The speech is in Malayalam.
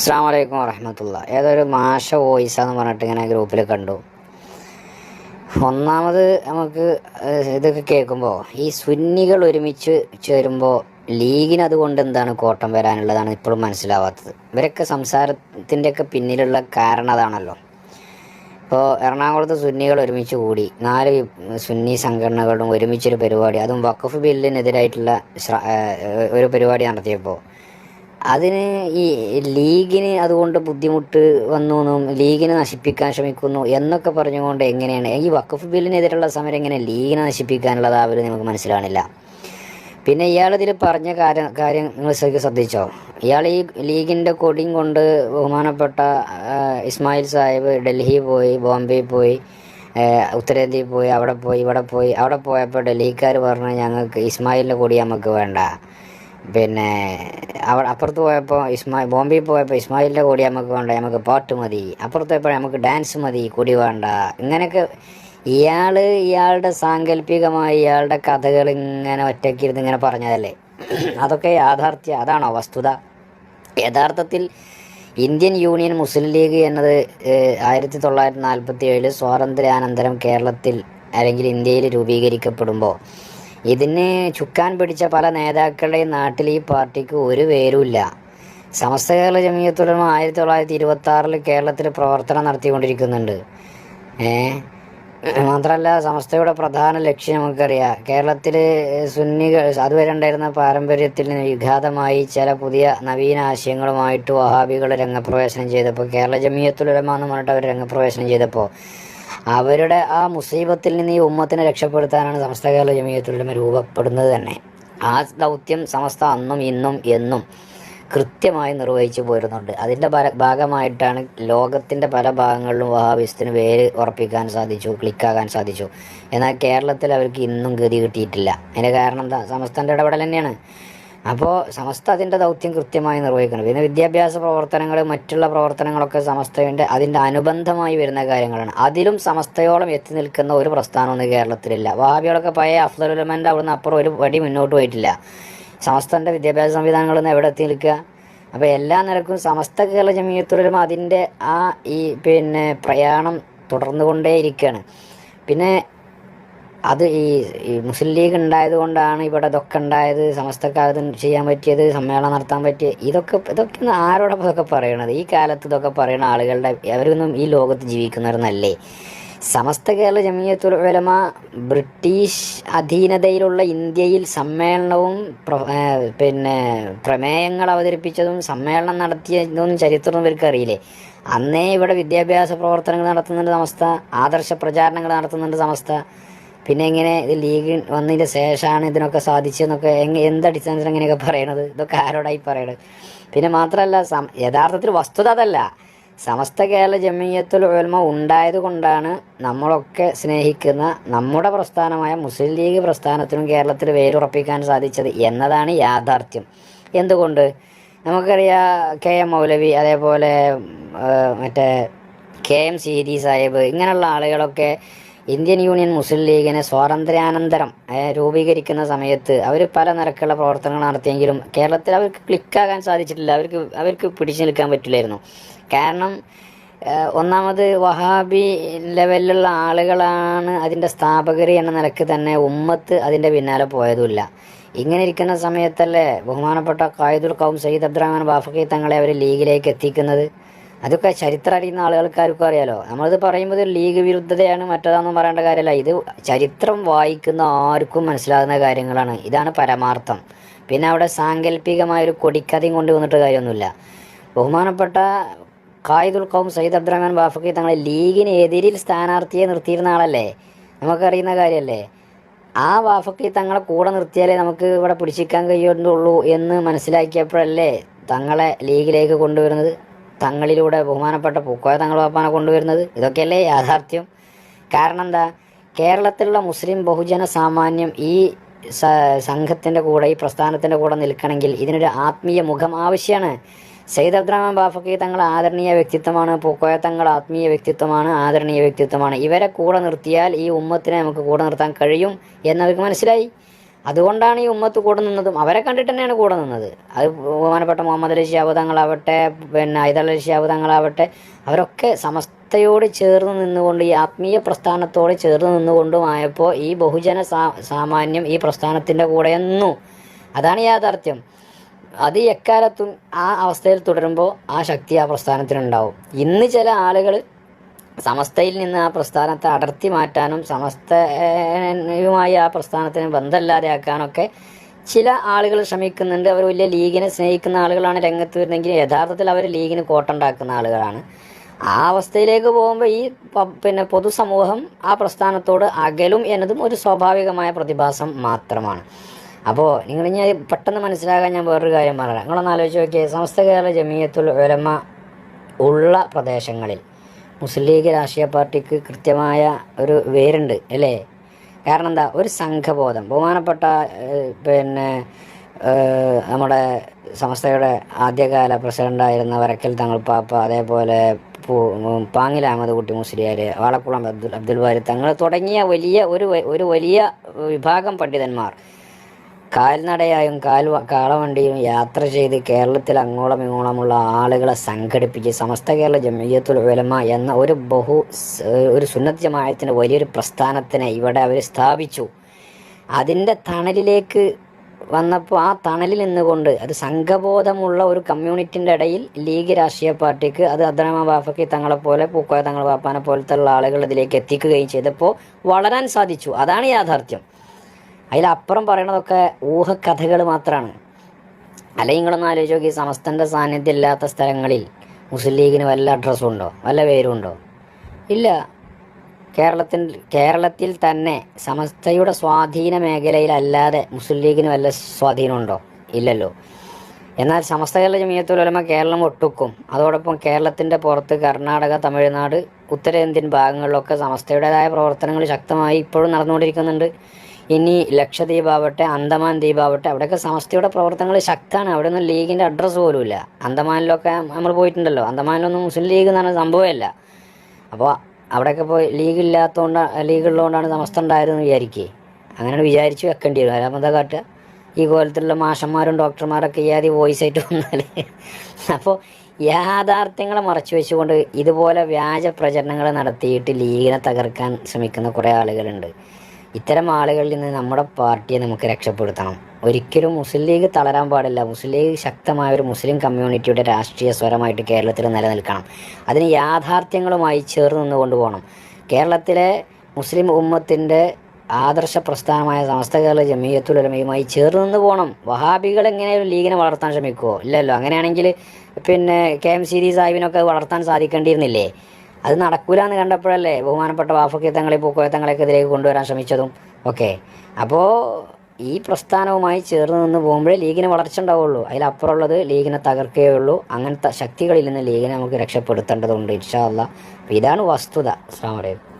അസ്സാം വലൈക്കും വറഹമത്തുള്ള ഏതൊരു മാഷ വോയിസാന്ന് പറഞ്ഞിട്ട് ഇങ്ങനെ ഗ്രൂപ്പിൽ കണ്ടു. ഒന്നാമത് നമുക്ക് ഇതൊക്കെ കേൾക്കുമ്പോൾ ഈ സുന്നികൾ ഒരുമിച്ച് ചേരുമ്പോൾ ലീഗിന് അതുകൊണ്ട് എന്താണ് കോട്ടം വരാനുള്ളതാണ് ഇപ്പോഴും മനസ്സിലാവാത്തത്. ഇവരൊക്കെ സംസാരത്തിന്റെയൊക്കെ പിന്നിലുള്ള കാരണം അതാണല്ലോ. ഇപ്പോൾ എറണാകുളത്ത് സുന്നികൾ ഒരുമിച്ച് കൂടി നാല് സുന്നി സംഘടനകളും ഒരുമിച്ചൊരു പരിപാടി അതും വഖഫ് ബില്ലിനെതിരായിട്ടുള്ള ഒരു പരിപാടി നടത്തിയപ്പോൾ അതിന് ഈ ലീഗിന് അതുകൊണ്ട് ബുദ്ധിമുട്ട് വന്നു എന്നും ലീഗിനെ നശിപ്പിക്കാൻ ശ്രമിക്കുന്നു എന്നൊക്കെ പറഞ്ഞുകൊണ്ട് എങ്ങനെയാണ്? ഈ വഖഫ് ബില്ലിനെതിരുള്ള സമരം എങ്ങനെ ലീഗിനെ നശിപ്പിക്കാനുള്ളതാവലും നമുക്ക് മനസ്സിലാണില്ല പിന്നെ ഇയാൾ പറഞ്ഞ കാര്യം കാര്യം നിങ്ങൾ ശ്രദ്ധിച്ചോ? ഇയാൾ ഈ ലീഗിന്റെ കൊടിയും കൊണ്ട് ബഹുമാനപ്പെട്ട ഇസ്മായിൽ സാഹിബ് ഡൽഹി പോയി ബോംബെ പോയി ഉത്തരേന്ത്യയിൽ പോയി അവിടെ പോയി ഇവിടെ പോയി അവിടെ പോയപ്പോൾ ഡൽഹിക്കാർ പറഞ്ഞു ഞങ്ങൾക്ക് ഇസ്മായിലിന്റെ കൊടി നമുക്ക് വേണ്ട. പിന്നെ അവിടെ അപ്പുറത്ത് പോയപ്പോൾ ഇസ്മാ ബോംബെയിൽ പോയപ്പോൾ ഇസ്മായിലിന്റെ കൂടി നമുക്ക് വേണ്ട നമുക്ക് പാട്ട് മതി. അപ്പുറത്ത് പോയപ്പോൾ നമുക്ക് ഡാൻസ് മതി കൊടി വേണ്ട. ഇങ്ങനെയൊക്കെ ഇയാൾ ഇയാളുടെ സാങ്കല്പികമായി ഇയാളുടെ കഥകൾ ഇങ്ങനെ ഒറ്റയ്ക്കിരുന്ന് ഇങ്ങനെ പറഞ്ഞതല്ലേ? അതൊക്കെ യാഥാർത്ഥ്യം അതാണോ വസ്തുത? യഥാർത്ഥത്തിൽ ഇന്ത്യൻ യൂണിയൻ മുസ്ലിം ലീഗ് എന്നത് ആയിരത്തി തൊള്ളായിരത്തി നാൽപ്പത്തി ഏഴിൽ സ്വാതന്ത്ര്യാനന്തരം കേരളത്തിൽ അല്ലെങ്കിൽ ഇന്ത്യയിൽ രൂപീകരിക്കപ്പെടുമ്പോൾ ഇതിന് ചുക്കാൻ പിടിച്ച പല നേതാക്കളുടെയും നാട്ടിൽ ഈ പാർട്ടിക്ക് ഒരു പേരുമില്ല. സമസ്ത കേരള ജമീയത്തുലമ ആയിരത്തി തൊള്ളായിരത്തി ഇരുപത്തി ആറിൽ കേരളത്തിൽ പ്രവർത്തനം നടത്തിക്കൊണ്ടിരിക്കുന്നുണ്ട്. ഏ? മാത്രമല്ല സമസ്തയുടെ പ്രധാന ലക്ഷ്യം നമുക്കറിയാം. കേരളത്തിൽ സുന്നികൾ അതുവരെ ഉണ്ടായിരുന്ന പാരമ്പര്യത്തിൽ വിഘാതമായി ചില പുതിയ നവീന ആശയങ്ങളുമായിട്ട് വഹാബികൾ രംഗപ്രവേശനം ചെയ്തപ്പോൾ കേരള ജമീയത്തുലമാന്ന് പറഞ്ഞിട്ട് അവർ രംഗപ്രവേശനം ചെയ്തപ്പോൾ അവരുടെ ആ മുസീബത്തിൽ നിന്ന് ഈ ഉമ്മത്തിനെ രക്ഷപ്പെടുത്താനാണ് സമസ്ത കേരള ജമിയത്തുലമ രൂപപ്പെടുന്നത് തന്നെ. ആ ദൗത്യം സമസ്ത അന്നും ഇന്നും എന്നും കൃത്യമായി നിർവഹിച്ചു പോരുന്നുണ്ട്. അതിന്റെ ഭാഗമായിട്ടാണ് ലോകത്തിന്റെ പല ഭാഗങ്ങളിലും വഹാബിസ്തിന് വേര് ഉറപ്പിക്കാൻ സാധിച്ചു ക്ലിക്കാകാൻ സാധിച്ചു. എന്നാൽ കേരളത്തിൽ അവർക്ക് ഇന്നും ഗതി കിട്ടിയിട്ടില്ല. അതിന്റെ കാരണം എന്താ? സമസ്തന്റെ ഇടപെടൽ തന്നെയാണ്. അപ്പോൾ സമസ്ത അതിന്റെ ദൗത്യം കൃത്യമായി നിർവഹിക്കണം. പിന്നെ വിദ്യാഭ്യാസ പ്രവർത്തനങ്ങൾ മറ്റുള്ള പ്രവർത്തനങ്ങളൊക്കെ സമസ്തയുണ്ട്. അതിന്റെ അനുബന്ധമായി വരുന്ന കാര്യങ്ങളാണ്. അതിലും സമസ്തയോളം എത്തി നിൽക്കുന്ന ഒരു പ്രസ്ഥാനമൊന്നും കേരളത്തിലില്ല. വഹാബികളൊക്കെ പഴയ അഫ്സലുലമന്റെ അവിടുന്ന് അപ്പുറം ഒരു വടി മുന്നോട്ട് പോയിട്ടില്ല. സമസ്തന്റെ വിദ്യാഭ്യാസ സംവിധാനങ്ങളിൽ നിന്ന് എവിടെ എത്തി നിൽക്കുക? അപ്പോൾ എല്ലാ നിരക്കും സമസ്ത കേരള ജമീയത്തുടരും അതിന്റെ ആ ഈ പിന്നെ പ്രയാണം തുടർന്നുകൊണ്ടേയിരിക്കുകയാണ്. പിന്നെ അത് ഈ ഈ മുസ്ലിം ലീഗ് ഉണ്ടായത് കൊണ്ടാണ് ഇവിടെ ഇതൊക്കെ ഉണ്ടായത് സമസ്തക്കാർക്ക് ചെയ്യാൻ പറ്റിയത് സമ്മേളനം നടത്താൻ പറ്റിയത്. ഇതൊക്കെ ഇതൊക്കെ ആരോടൊപ്പം ഇതൊക്കെ പറയണത്? ഈ കാലത്ത് ഇതൊക്കെ പറയുന്ന ആളുകളുടെ അവരൊന്നും ഈ ലോകത്ത് ജീവിക്കുന്നവരെന്നല്ലേ? സമസ്ത കേരള ജമിയത്തുൽ ഉലമ ബ്രിട്ടീഷ് അധീനതയിലുള്ള ഇന്ത്യയിൽ സമ്മേളനവും പിന്നെ പ്രമേയങ്ങൾ അവതരിപ്പിച്ചതും സമ്മേളനം നടത്തിയതൊന്നും ചരിത്രം ഇവർക്ക് അറിയില്ലേ അന്നേ ഇവിടെ വിദ്യാഭ്യാസ പ്രവർത്തനങ്ങൾ നടത്തുന്നുണ്ട് സമസ്ത ആദർശ പ്രചാരണങ്ങൾ നടത്തുന്നുണ്ട് സമസ്ത. പിന്നെ എങ്ങനെ ഇത് ലീഗ് വന്നതിന് ശേഷമാണ് ഇതിനൊക്കെ സാധിച്ചതെന്നൊക്കെ എങ്ങനെ എന്തടിസ്ഥാനത്തിൽ അങ്ങനെയൊക്കെ പറയണത്? ഇതൊക്കെ ആരോടായി പറയണത്? പിന്നെ മാത്രമല്ല സം യഥാർത്ഥത്തിൽ വസ്തുത അതല്ല. സമസ്ത കേരള ജമീയത്തുൽ ഉലമ ഉണ്ടായത് കൊണ്ടാണ് നമ്മളൊക്കെ സ്നേഹിക്കുന്ന നമ്മുടെ പ്രസ്ഥാനമായ മുസ്ലിം ലീഗ് പ്രസ്ഥാനത്തിനും കേരളത്തിൽ വേരുറപ്പിക്കാൻ സാധിച്ചത് എന്നതാണ് യാഥാർത്ഥ്യം. എന്തുകൊണ്ട്? നമുക്കറിയാം കെ എം മൗലവി അതേപോലെ മറ്റേ കെ എം സീരി സാഹിബ് ഇങ്ങനെയുള്ള ആളുകളൊക്കെ ഇന്ത്യൻ യൂണിയൻ മുസ്ലിം ലീഗിനെ സ്വാതന്ത്ര്യാനന്തരം രൂപീകരിക്കുന്ന സമയത്ത് അവർ പല നിരക്കുള്ള പ്രവർത്തനങ്ങൾ നടത്തിയെങ്കിലും കേരളത്തിൽ അവർക്ക് ക്ലിക്കാകാൻ സാധിച്ചിട്ടില്ല. അവർക്ക് അവർക്ക് പിടിച്ചു നിൽക്കാൻ പറ്റില്ലായിരുന്നു. കാരണം ഒന്നാമത് വഹാബി ലെവലിലുള്ള ആളുകളാണ് അതിന്റെ സ്ഥാപകർ എന്ന നിലയ്ക്ക് തന്നെ ഉമ്മത്ത് അതിന്റെ പിന്നാലെ പോയതുമില്ല. ഇങ്ങനെ ഇരിക്കുന്ന സമയത്തല്ലേ ബഹുമാനപ്പെട്ട കായിദുൽ കൗം സയ്യിദ് അബ്ദുറഹ്മാൻ ബാഫക്കി തങ്ങളെ അവർ ലീഗിലേക്ക് എത്തിക്കുന്നത്? അതൊക്കെ ചരിത്രം അറിയുന്ന ആളുകൾക്കാർക്കും അറിയാലോ. നമ്മളിത് പറയുമ്പോൾ ഒരു ലീഗ് വിരുദ്ധതയാണ് മറ്റേതാണെന്നും പറയേണ്ട കാര്യമല്ല ഇത് ചരിത്രം വായിക്കുന്ന ആർക്കും മനസ്സിലാകുന്ന കാര്യങ്ങളാണ്. ഇതാണ് പരമാർത്ഥം. പിന്നെ അവിടെ സാങ്കല്പികമായൊരു കൊടിക്കഥയും കൊണ്ടുവന്നിട്ട് കാര്യമൊന്നുമില്ല. ബഹുമാനപ്പെട്ട കായിദുൽ കൗം സയ്യിദ് അബ്ദുറഹ്മാൻ ബാഫക്കി തങ്ങളെ ലീഗിന് എതിരിൽ സ്ഥാനാർത്ഥിയെ നിർത്തിയിരുന്ന ആളല്ലേ? നമുക്കറിയുന്ന കാര്യമല്ലേ ആ വാഫക്കി തങ്ങളെ കൂടെ നിർത്തിയാലേ നമുക്ക് ഇവിടെ പിടിച്ചിക്കാൻ കഴിയുള്ളൂ എന്ന് മനസ്സിലാക്കിയപ്പോഴല്ലേ തങ്ങളെ ലീഗിലേക്ക് കൊണ്ടുവരുന്നത്? തങ്ങളിലൂടെ ബഹുമാനപ്പെട്ട പൂക്കോയ തങ്ങൾ പാപ്പാനെ കൊണ്ടുവരുന്നത്. ഇതൊക്കെയല്ലേ യാഥാർത്ഥ്യം? കാരണം എന്താ? കേരളത്തിലുള്ള മുസ്ലിം ബഹുജന സാമാന്യം ഈ സംഘത്തിന്റെ കൂടെ ഈ പ്രസ്ഥാനത്തിന്റെ കൂടെ നിൽക്കണമെങ്കിൽ ഇതിനൊരു ആത്മീയ മുഖം ആവശ്യമാണ് സയ്യിദ് അബ്ദുറഹ്മാൻ ബാഫക്കി തങ്ങൾ ആദരണീയ വ്യക്തിത്വമാണ് പൂക്കോയ തങ്ങൾ ആത്മീയ വ്യക്തിത്വമാണ് ആദരണീയ വ്യക്തിത്വമാണ്. ഇവരെ കൂടെ നിർത്തിയാൽ ഈ ഉമ്മത്തിനെ നമുക്ക് കൂടെ നിർത്താൻ കഴിയും എന്നവർക്ക് മനസ്സിലായി? അതുകൊണ്ടാണ് ഈ ഉമ്മത്ത് കൂടെ നിന്നതും. അവരെ കണ്ടിട്ട് തന്നെയാണ് കൂടെ നിന്നത്. അത് ബഹുമാനപ്പെട്ട മുഹമ്മദ് അലി ഷിയാബ് പിന്നെ ഐദൽ അലി ഷിയാബ് അവരൊക്കെ സമസ്തയോട് ചേർന്ന് നിന്നുകൊണ്ട് ഈ ആത്മീയ പ്രസ്ഥാനത്തോട് ചേർന്ന് നിന്നുകൊണ്ടുമായപ്പോൾ ഈ ബഹുജന സാമാന്യം ഈ പ്രസ്ഥാനത്തിന്റെ കൂടെ അതാണ് യാഥാർത്ഥ്യം. അത് എക്കാലത്തും ആ അവസ്ഥയിൽ തുടരുമ്പോൾ ആ ശക്തി ആ പ്രസ്ഥാനത്തിനുണ്ടാവും. ഇന്ന് ചില ആളുകൾ സമസ്തയിൽ നിന്ന് ആ പ്രസ്ഥാനത്തെ അടർത്തി മാറ്റാനും സമസ്തയുമായി ആ പ്രസ്ഥാനത്തിന് ബന്ധമില്ലാതെ ആക്കാനൊക്കെ ചില ആളുകൾ ശ്രമിക്കുന്നുണ്ട്. അവർ വലിയ ലീഗിനെ സ്നേഹിക്കുന്ന ആളുകളാണ് രംഗത്ത് വരുന്നെങ്കിൽ യഥാർത്ഥത്തിൽ അവർ ലീഗിന് കോട്ടുണ്ടാക്കുന്ന ആളുകളാണ്. ആ അവസ്ഥയിലേക്ക് പോകുമ്പോൾ ഈ പിന്നെ പൊതുസമൂഹം ആ പ്രസ്ഥാനത്തോട് അകലും എന്നതും ഒരു സ്വാഭാവികമായ പ്രതിഭാസം മാത്രമാണ്. അപ്പോൾ നിങ്ങൾ ഞാൻ പെട്ടെന്ന് മനസ്സിലാകാൻ ഞാൻ വേറൊരു കാര്യം പറയാം. നിങ്ങളൊന്ന് ആലോചിച്ച് നോക്കിയേ സമസ്ത കേരള ജമീയത്തുൽ ഉലമ ഉള്ള പ്രദേശങ്ങളിൽ മുസ്ലിം ലീഗ് രാഷ്ട്രീയ പാർട്ടിക്ക് കൃത്യമായ ഒരു വേരുണ്ട് അല്ലേ? കാരണം എന്താ ഒരു സംഘബോധം. ബഹുമാനപ്പെട്ട പിന്നെ നമ്മുടെ സംസ്ഥയുടെ ആദ്യകാല പ്രസിഡന്റായിരുന്ന വരക്കൽ തങ്ങൾ പാപ്പ അതേപോലെ പാങ്ങിൽ അഹമ്മദ് കുട്ടി മുസ്ലിയാർ വാളക്കുളം അബ്ദുൽ അബ്ദുൽ വാരി തങ്ങൾ തുടങ്ങിയ വലിയ ഒരു ഒരു വലിയ വിഭാഗം പണ്ഡിതന്മാർ. കാൽനടയായും കാൽ കാളവണ്ടിയും യാത്ര ചെയ്ത് കേരളത്തിൽ അങ്ങോളം ഇങ്ങോളമുള്ള ആളുകളെ സംഘടിപ്പിച്ച് സമസ്ത കേരള ജമീയത്തുൽ ഉലമ എന്ന ഒരു ബഹു ഒരു സുന്നത്ത് ജമായത്തിന്റെ വലിയൊരു പ്രസ്ഥാനത്തിനെ ഇവിടെ അവർ സ്ഥാപിച്ചു. അതിന്റെ തണലിലേക്ക് വന്നപ്പോൾ ആ തണലിൽ നിന്നുകൊണ്ട് അത് സംഘബോധമുള്ള ഒരു കമ്മ്യൂണിറ്റിന്റെ ഇടയിൽ ലീഗ് രാഷ്ട്രീയ പാർട്ടിക്ക് അത് അബ്ദുറഹ്മാൻ ബാഫക്കി തങ്ങളെപ്പോലെ പൂക്കോയ തങ്ങൾ വാപ്പാനെ പോലത്തെ ഉള്ള ആളുകൾ ഇതിലേക്ക് എത്തിക്കുകയും ചെയ്തപ്പോൾ വളരാൻ സാധിച്ചു. അതാണ് യാഥാർത്ഥ്യം. അതിലപ്പുറം പറയണതൊക്കെ ഊഹക്കഥകൾ മാത്രമാണ് അല്ലെങ്കിൽ നിങ്ങളൊന്ന് ആലോചിച്ച് നോക്കി സമസ്തന്റെ സാന്നിധ്യം ഇല്ലാത്ത സ്ഥലങ്ങളിൽ മുസ്ലിം ലീഗിന് വല്ല അഡ്രസ്സും ഉണ്ടോ? വല്ല പേരും ഉണ്ടോ? ഇല്ല. കേരളത്തിൽ കേരളത്തിൽ തന്നെ സമസ്തയുടെ സ്വാധീന മേഖലയിലല്ലാതെ മുസ്ലിം ലീഗിന് വല്ല സ്വാധീനമുണ്ടോ ഇല്ലല്ലോ. എന്നാൽ സമസ്ത കേരള ജമീയത്തുൽ ഉലമ കേരളം ഒട്ടുക്കും. അതോടൊപ്പം കേരളത്തിന്റെ പുറത്ത് കർണാടക തമിഴ്നാട് ഉത്തരേന്ത്യൻ ഭാഗങ്ങളിലൊക്കെ സമസ്തയുടേതായ പ്രവർത്തനങ്ങൾ ശക്തമായി ഇപ്പോഴും നടന്നുകൊണ്ടിരിക്കുന്നുണ്ട്. ഇനി ലക്ഷദ്വീപ് ആവട്ടെ അന്തമാൻ ദ്വീപാവട്ടെ അവിടെയൊക്കെ സമസ്തയുടെ പ്രവർത്തനങ്ങൾ ശക്തമാണ്. അവിടെ ഒന്നും ലീഗിന്റെ അഡ്രസ്സ് പോലുമില്ല. അന്തമാനിലൊക്കെ നമ്മൾ പോയിട്ടുണ്ടല്ലോ. അന്തമാനിലൊന്നും മുസ്ലിം ലീഗ് എന്ന് പറഞ്ഞ സംഭവമല്ല. അപ്പോൾ അവിടെയൊക്കെ പോയി ലീഗ് ഇല്ലാത്തതുകൊണ്ട് ലീഗ് ഉള്ളതുകൊണ്ടാണ് സമസ്ത ഉണ്ടായതെന്ന് വിചാരിക്കേ. അങ്ങനെയാണ് വിചാരിച്ച് വെക്കേണ്ടി വരും. അല്ലാതെ എന്താ കാട്ടുക? ഈ കോലത്തിലുള്ള മാഷന്മാരും ഡോക്ടർമാരൊക്കെ ആദ്യം വോയിസ് ആയിട്ട് വന്നാൽ അപ്പോൾ യാഥാർത്ഥ്യങ്ങളെ മറച്ചു വെച്ചുകൊണ്ട് ഇതുപോലെ വ്യാജ പ്രചരണങ്ങൾ നടത്തിയിട്ട് ലീഗിനെ തകർക്കാൻ ശ്രമിക്കുന്ന കുറേ ആളുകളുണ്ട്. ഇത്തരം ആളുകളിൽ നിന്ന് നമ്മുടെ പാർട്ടിയെ നമുക്ക് രക്ഷപ്പെടുത്തണം. ഒരിക്കലും മുസ്ലിം ലീഗ് തളരാൻ പാടില്ല. മുസ്ലിം ലീഗ് ശക്തമായ ഒരു മുസ്ലിം കമ്മ്യൂണിറ്റിയുടെ രാഷ്ട്രീയ സ്വരമായിട്ട് കേരളത്തിൽ നിലനിൽക്കണം. അതിന് യാഥാർത്ഥ്യങ്ങളുമായി ചേർന്ന് നിന്ന് കൊണ്ടുപോകണം കേരളത്തിലെ മുസ്ലിം ഉമ്മത്തിന്റെ ആദർശ പ്രസ്ഥാനമായ സമസ്ത കേരള ജമീയത്തുലമയുമായി ചേർന്ന് നിന്ന് പോകണം. വഹാബികൾ എങ്ങനെയും ലീഗിനെ വളർത്താൻ ശ്രമിക്കുമോ ഇല്ലല്ലോ. അങ്ങനെയാണെങ്കിൽ പിന്നെ കെ എം സി സാഹിബിനൊക്കെ വളർത്താൻ സാധിക്കേണ്ടിയിരുന്നില്ലേ? അത് നടക്കൂല എന്ന് കണ്ടപ്പോഴല്ലേ ബഹുമാനപ്പെട്ട വാഫക്കീത്തങ്ങളെ പൂക്കോയത്തങ്ങളെയൊക്കെ ഇതിലേക്ക് കൊണ്ടുവരാൻ ശ്രമിച്ചതും ഒക്കെ. അപ്പോൾ ഈ പ്രസ്ഥാനവുമായി ചേർന്ന് നിന്ന് പോകുമ്പോഴേ ലീഗിന് വളർച്ച ഉണ്ടാവുള്ളൂ. അതിലപ്പുറമുള്ളത് ലീഗിനെ തകർക്കുകയേ ഉള്ളൂ. അങ്ങനത്തെ ശക്തികളിൽ നിന്ന് ലീഗിനെ നമുക്ക് രക്ഷപ്പെടുത്തേണ്ടതുണ്ട് ഇൻഷാ അല്ല ഇതാണ് വസ്തുത. അസ്ലാം വലൈക്കും